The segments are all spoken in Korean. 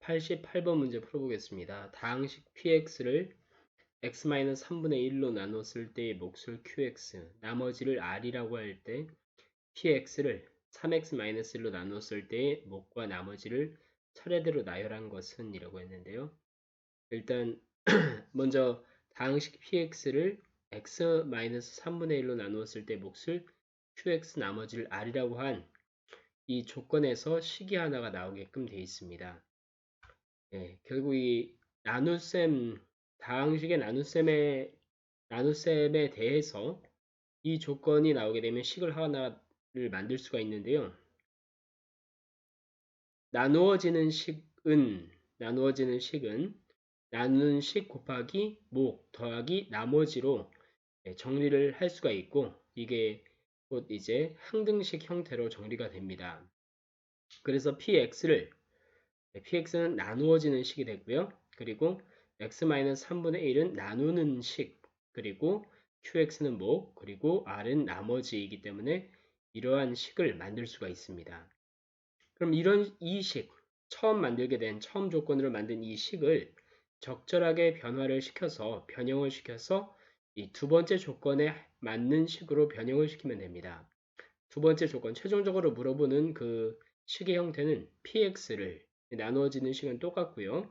88번 문제 풀어보겠습니다. 다항식 px를 x-3분의 1로 나눴을 때의 몫을 qx, 나머지를 r이라고 할 때 px를 3x-1로 나눴을 때의 몫과 나머지를 차례대로 나열한 것은 이라고 했는데요. 일단 먼저 다항식 px를 x-3분의 1로 나누었을 때 몫을 qx 나머지를 r이라고 한 이 조건에서 식이 하나가 나오게끔 되어 있습니다. 예, 결국 이 나눗셈 다항식의 나눗셈에 나눗셈에 대해서 이 조건이 나오게 되면 식을 하나를 만들 수가 있는데요. 나누어지는 식은 나누어지는 식은 나누는 식 곱하기 목 더하기 나머지로 예, 정리를 할 수가 있고 이게 곧 이제 항등식 형태로 정리가 됩니다. 그래서 px를 px는 나누어지는 식이 되고요. 그리고 x-3분의 1은 나누는 식, 그리고 qx는 목, 그리고 r은 나머지이기 때문에 이러한 식을 만들 수가 있습니다. 그럼 이런 이 식, 처음 만들게 된 처음 조건으로 만든 이 식을 적절하게 변화를 시켜서 변형을 시켜서 이 두 번째 조건에 맞는 식으로 변형을 시키면 됩니다. 두 번째 조건, 최종적으로 물어보는 그 식의 형태는 px를 나누어지는 식은 똑같고요.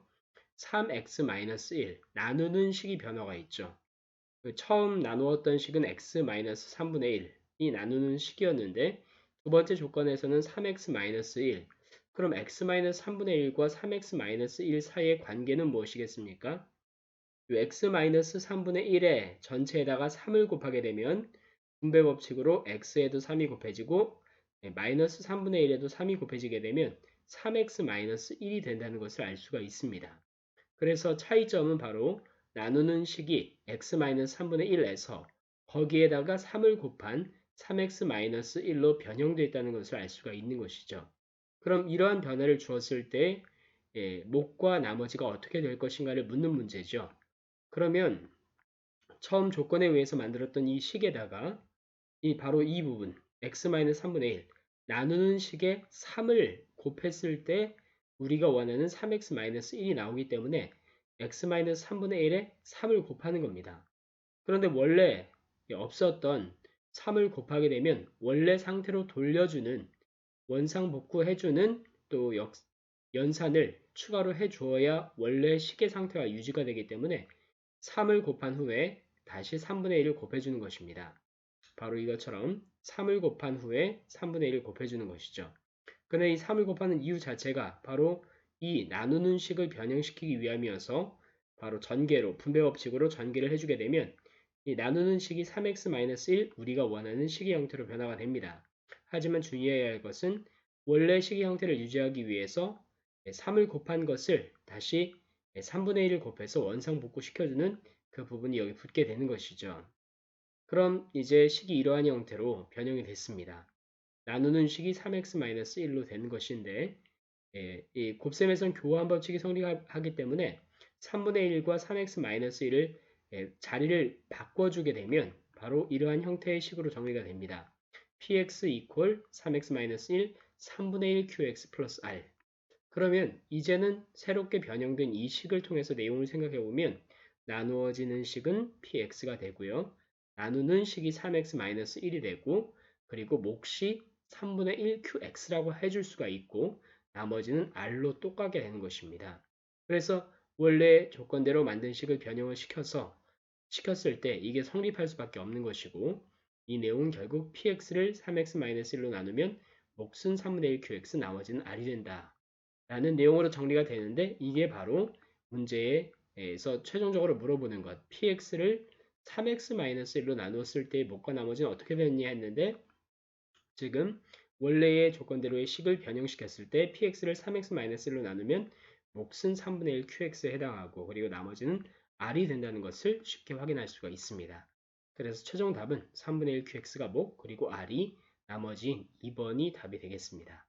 3x-1 나누는 식이 변화가 있죠. 그 처음 나누었던 식은 x-3분의 1이 나누는 식이었는데 두 번째 조건에서는 3x-1 그럼 x-3분의 1과 3x-1 사이의 관계는 무엇이겠습니까? x-3분의 1에 전체에다가 3을 곱하게 되면 분배 법칙으로 x에도 3이 곱해지고 마이너스 3분의 1에도 3이 곱해지게 되면 3x-1이 된다는 것을 알 수가 있습니다. 그래서 차이점은 바로 나누는 식이 x-3분의 1에서 거기에다가 3을 곱한 3x-1로 변형되어 있다는 것을 알 수가 있는 것이죠. 그럼 이러한 변화를 주었을 때 예, 목과 나머지가 어떻게 될 것인가를 묻는 문제죠. 그러면 처음 조건에 의해서 만들었던 이 식에다가 이 바로 이 부분 x-3분의 1 나누는 식에 3을 곱했을 때 우리가 원하는 3x-1이 나오기 때문에 x-3분의 1에 3을 곱하는 겁니다. 그런데 원래 없었던 3을 곱하게 되면 원래 상태로 돌려주는 원상 복구해주는 또 역, 연산을 추가로 해주어야 원래 식의 상태가 유지가 되기 때문에 3을 곱한 후에 다시 3분의 1을 곱해주는 것입니다. 바로 이것처럼 3을 곱한 후에 3분의 1을 곱해주는 것이죠. 그런데 이 3을 곱하는 이유 자체가 바로 이 나누는 식을 변형시키기 위함이어서 바로 전개로 분배 법칙으로 전개를 해주게 되면 이 나누는 식이 3x-1 우리가 원하는 식의 형태로 변화가 됩니다. 하지만 주의해야 할 것은 원래 식의 형태를 유지하기 위해서 3을 곱한 것을 다시 3분의 1을 곱해서 원상 복구 시켜주는 그 부분이 여기 붙게 되는 것이죠. 그럼 이제 식이 이러한 형태로 변형이 됐습니다. 나누는 식이 3x-1로 되는 것인데 예, 이 곱셈에선 교환 법칙이 성립하기 때문에 3분의 1과 3x-1을 예, 자리를 바꿔주게 되면 바로 이러한 형태의 식으로 정리가 됩니다. px equal 3x-1 3분의 1 qx 플러스 r 그러면 이제는 새롭게 변형된 이 식을 통해서 내용을 생각해 보면 나누어지는 식은 px가 되고요. 나누는 식이 3x-1이 되고 그리고 몫이 3분의 1qx라고 해줄 수가 있고 나머지는 r로 똑같게 되는 것입니다. 그래서 원래 조건대로 만든 식을 변형을 시켜서 시켰을 때 이게 성립할 수밖에 없는 것이고 이 내용은 결국 px를 3x-1로 나누면 몫은 3분의 1qx 나머지는 r이 된다. 라는 내용으로 정리가 되는데 이게 바로 문제에서 최종적으로 물어보는 것 px를 3x-1로 나누었을 때 목과 나머지는 어떻게 되느냐 했는데 지금 원래의 조건대로의 식을 변형시켰을 때 px를 3x-1로 나누면 몫은 3분의 1 qx에 해당하고 그리고 나머지는 r이 된다는 것을 쉽게 확인할 수가 있습니다. 그래서 최종 답은 3분의 1 qx가 목 그리고 r이 나머지 2번이 답이 되겠습니다.